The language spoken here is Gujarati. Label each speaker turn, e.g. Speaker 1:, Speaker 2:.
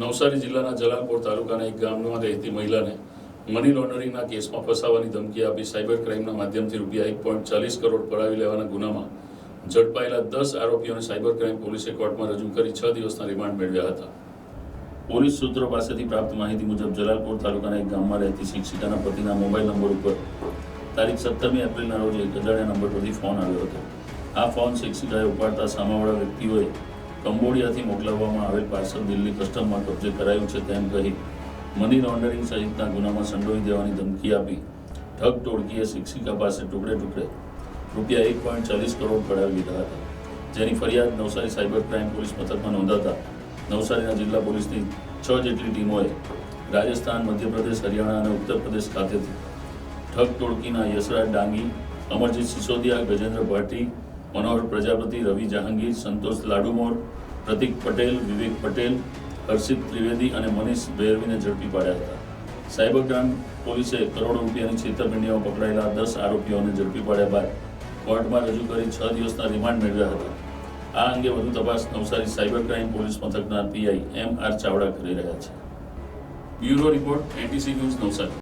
Speaker 1: નવસારી જિલ્લાના જલાલપોર તાલુકાના એક ગામમાં રહેતી મહિલાને મની લોન્ડરિંગના કેસમાં ફસાવાની ધમકી આપી સાયબર ક્રાઇમના માધ્યમથી રૂપિયા એક પોઈન્ટ ચાલીસ કરોડ પડાવી લેવાના ગુનામાં ઝડપાયેલા દસ આરોપીઓને સાયબર ક્રાઇમ પોલીસે કોર્ટમાં રજૂ કરી છ દિવસના રિમાન્ડ મેળવ્યા હતા. પોલીસ સૂત્રો પાસેથી પ્રાપ્ત માહિતી મુજબ જલાલપોર તાલુકાના એક ગામમાં રહેતી શિક્ષિકાના પતિના મોબાઈલ નંબર ઉપર તારીખ સત્તરમી એપ્રિલના રોજ એક અજાણ્યા નંબર પરથી ફોન આવ્યો હતો. આ ફોન શિક્ષિકાએ ઉપાડતા સામાવાળા વ્યક્તિઓએ કંબોડિયાથી મોકલાવવામાં આવેલ પાર્સલ દિલ્હી કસ્ટમમાં કબજે કરાયું છે તેમ કહી મની લોન્ડરિંગ સહિતના ગુનામાં સંડોવી દેવાની ધમકી આપી ઠગ ટોળકીએ શિક્ષિકા પાસે ટુકડે ટુકડે રૂપિયા એક પોઈન્ટ ચાલીસ કરોડ પડાવી લીધા હતા. જેની ફરિયાદ નવસારી સાયબર ક્રાઇમ પોલીસ મથકમાં નોંધાતા નવસારીના જિલ્લા પોલીસની છ જેટલી ટીમોએ રાજસ્થાન, મધ્યપ્રદેશ, હરિયાણા અને ઉત્તર પ્રદેશ ખાતેથી ઠગ ટોળકીના યશરાજ ડાંગી, અમરજીત સિસોદિયા, ગજેન્દ્ર ભાટી મનોહર પ્રજાપતિ રવિ જહાંગીર, સંતોષ લાડુમોર, પ્રતિક પટેલ, વિવેક પટેલ, હર્ષિત ત્રિવેદી અને મનીષ ભૈરવીને ઝડપી પાડ્યા હતા. સાયબર ક્રાઇમ પોલીસે કરોડો રૂપિયાની છેતરપિંડીમાં પકડાયેલા દસ આરોપીઓને ઝડપી પાડ્યા બાદ કોર્ટમાં રજૂ કરી છ દિવસના રિમાન્ડ મેળવ્યા હતા. આ અંગે વધુ તપાસ નવસારી સાયબર ક્રાઇમ પોલીસ મથકના પીઆઈ એમ આર ચાવડા કરી રહ્યા છે. Bureau report NTC news Navsari.